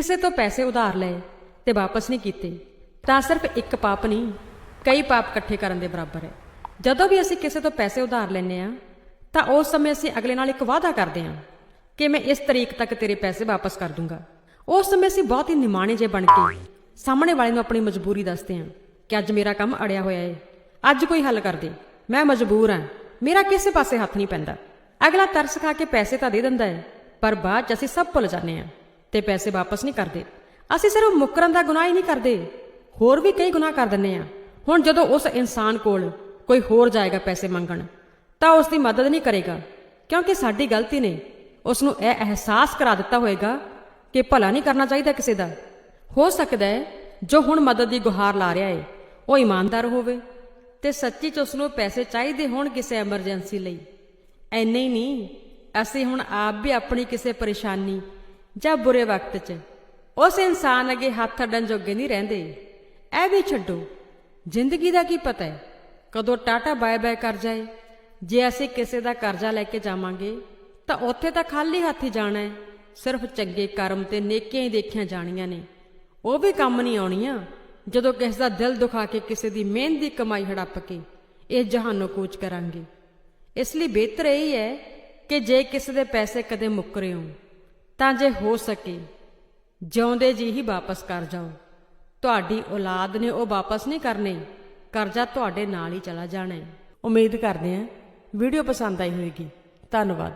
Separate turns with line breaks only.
ਕਿਸੇ ਤੋਂ ਪੈਸੇ ਉਧਾਰ ਲਏ ਤੇ ਵਾਪਸ ਨਹੀਂ ਕੀਤੇ, ਤਾਂ ਸਿਰਫ ਇੱਕ ਪਾਪ ਨਹੀਂ, ਕਈ ਪਾਪ ਇਕੱਠੇ ਕਰਨ ਦੇ ਬਰਾਬਰ ਹੈ। ਜਦੋਂ ਵੀ ਅਸੀਂ ਕਿਸੇ ਤੋਂ ਪੈਸੇ ਉਧਾਰ ਲੈਂਦੇ ਆ ਤਾਂ ਉਸ ਸਮੇਂ ਅਸੀਂ ਅਗਲੇ ਨਾਲ ਇੱਕ ਵਾਅਦਾ ਕਰਦੇ ਹਾਂ ਕਿ ਮੈਂ ਇਸ ਤਰੀਕ ਤੱਕ ਤੇਰੇ ਪੈਸੇ ਵਾਪਸ ਕਰ ਦੂੰਗਾ। ਉਸ ਸਮੇਂ ਅਸੀਂ ਬਹੁਤ ਹੀ ਨਿਮਾਣੇ ਜੇ ਬਣ ਕੇ ਸਾਹਮਣੇ ਵਾਲੇ ਨੂੰ ਆਪਣੀ ਮਜਬੂਰੀ ਦੱਸਦੇ ਹਾਂ ਕਿ ਅੱਜ ਮੇਰਾ ਕੰਮ ਅੜਿਆ ਹੋਇਆ ਏ, ਅੱਜ ਕੋਈ ਹੱਲ ਕਰ ਦੇ, ਮੈਂ ਮਜਬੂਰ ਹਾਂ, ਮੇਰਾ ਕਿਸੇ ਪਾਸੇ ਹੱਥ ਨਹੀਂ ਪੈਂਦਾ। ਅਗਲਾ ਤਰਸ ਖਾ ਕੇ ਪੈਸੇ ਤਾਂ ਦੇ ਦਿੰਦਾ ਹੈ, ਪਰ ਬਾਅਦ ਚ ਅਸੀਂ ਸਭ ਭੁੱਲ ਜਾਂਦੇ ਹਾਂ। ਤੇ ਪੈਸੇ ਵਾਪਸ ਨਹੀਂ ਕਰਦੇ। ਅਸੀਂ ਸਿਰਫ ਮੁਕਰਨ ਦਾ ਗੁਨਾਹ ਹੀ ਨਹੀਂ ਕਰਦੇ। ਹੋਰ ਵੀ ਕਈ ਗੁਨਾਹ ਕਰ ਦਿੰਦੇ ਹਾਂ। ਹੁਣ ਜਦੋਂ ਉਸ ਇਨਸਾਨ ਕੋਲ ਕੋਈ ਹੋਰ ਜਾਏਗਾ ਪੈਸੇ ਮੰਗਣ, ਤਾਂ ਉਸ ਦੀ ਮਦਦ ਨਹੀਂ ਕਰੇਗਾ, ਕਿਉਂਕਿ ਸਾਡੀ ਗਲਤੀ ਨੇ। ਉਸ ਨੂੰ ਇਹ ਅਹਿਸਾਸ ਕਰਾ ਦਿੱਤਾ ਹੋਵੇਗਾ ਕਿ ਭਲਾ ਨਹੀਂ ਕਰਨਾ ਚਾਹੀਦਾ ਕਿਸੇ ਦਾ। ਹੋ ਸਕਦਾ ਹੈ ਜੋ ਹੁਣ ਮਦਦ ਦੀ ਗੁਹਾਰ ਲਾ ਰਿਹਾ ਹੈ, ਉਹ ਇਮਾਨਦਾਰ ਹੋਵੇ ਤੇ ਸੱਚੀ ਚ ਉਸ ਨੂੰ ਪੈਸੇ ਚਾਹੀਦੇ ਹੋਣ ਕਿਸੇ ਐਮਰਜੈਂਸੀ ਲਈ। ਐਨੇ ਹੀ ਨਹੀਂ, ਅਸੀਂ ਹੁਣ ਆਪ ਵੀ ਆਪਣੀ ਕਿਸੇ ਪਰੇਸ਼ਾਨੀ ਜਾਂ ਬੁਰੇ ਵਕਤ 'ਚ। ਉਸ ਇਨਸਾਨ ਅੱਗੇ ਹੱਥ ਅੱਡਣ ਜੋਗੇ ਨਹੀਂ ਰਹਿੰਦੇ। ਇਹ ਵੀ ਛੱਡੋ, ਜ਼ਿੰਦਗੀ ਦਾ ਕੀ ਪਤਾ ਹੈ? ਕਦੋਂ ਟਾਟਾ ਬਾਏ ਬਾਏ ਕਰ ਜਾਏ। ਜੇ ਅਸੀਂ ਕਿਸੇ ਦਾ ਕਰਜ਼ਾ ਲੈ ਕੇ ਜਾਵਾਂਗੇ, ਤਾਂ ਉੱਥੇ ਤਾਂ ਖਾਲੀ ਹੱਥ ਹੀ ਜਾਣਾ ਹੈ। ਸਿਰਫ ਚੰਗੇ ਕਰਮ ਤੇ ਨੇਕੀਆਂ ਹੀ ਦੇਖੀਆਂ ਜਾਣੀਆਂ ਨੇ। ਉਹ ਵੀ ਕੰਮ ਨਹੀਂ ਆਉਣੀਆਂ, ਜਦੋਂ ਕਿਸੇ ਦਾ ਦਿਲ ਦੁਖਾ ਕੇ ਕਿਸੇ ਦੀ ਮਿਹਨਤ ਦੀ ਕਮਾਈ ਹੜੱਪ ਕੇ ਇਹ ਜਹਾਨੋਂ ਕੂਚ ਕਰਾਂਗੇ। ਇਸ ਲਈ ਬਿਹਤਰ ਇਹ ਹੀ ਹੈ ਕਿ ਜੇ ਕਿਸੇ ਦੇ ਪੈਸੇ ਕਦੇ ਮੁੱਕ ਰਹੇ ਹੋ ਤਾਂ ਜੇ ਹੋ ਸਕੇ, ਜਿਉਂਦੇ ਜੀ ਹੀ ਵਾਪਸ ਕਰ ਜਾਓ ਤੁਹਾਡੀ ਔਲਾਦ ਨੇ ਉਹ ਵਾਪਸ ਨਹੀਂ ਕਰਨੇ, ਕਰਜ਼ਾ ਤੁਹਾਡੇ ਨਾਲ ਹੀ ਚਲਾ ਜਾਣਾ ਹੈ। ਉਮੀਦ ਕਰਦੇ ਹਾਂ ਵੀਡੀਓ ਪਸੰਦ ਆਈ ਹੋਵੇਗੀ ਧੰਨਵਾਦ।